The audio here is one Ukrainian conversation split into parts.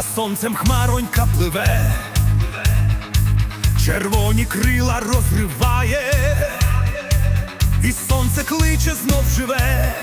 За сонцем хмаронька пливе, червоні крила розриває, і сонце кличе знов живе.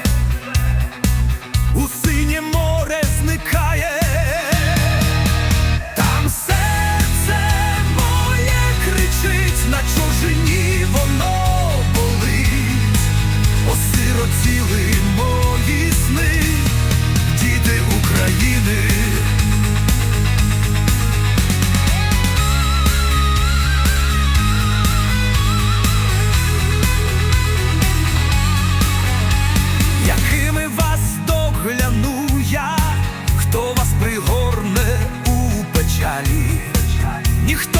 ніхто.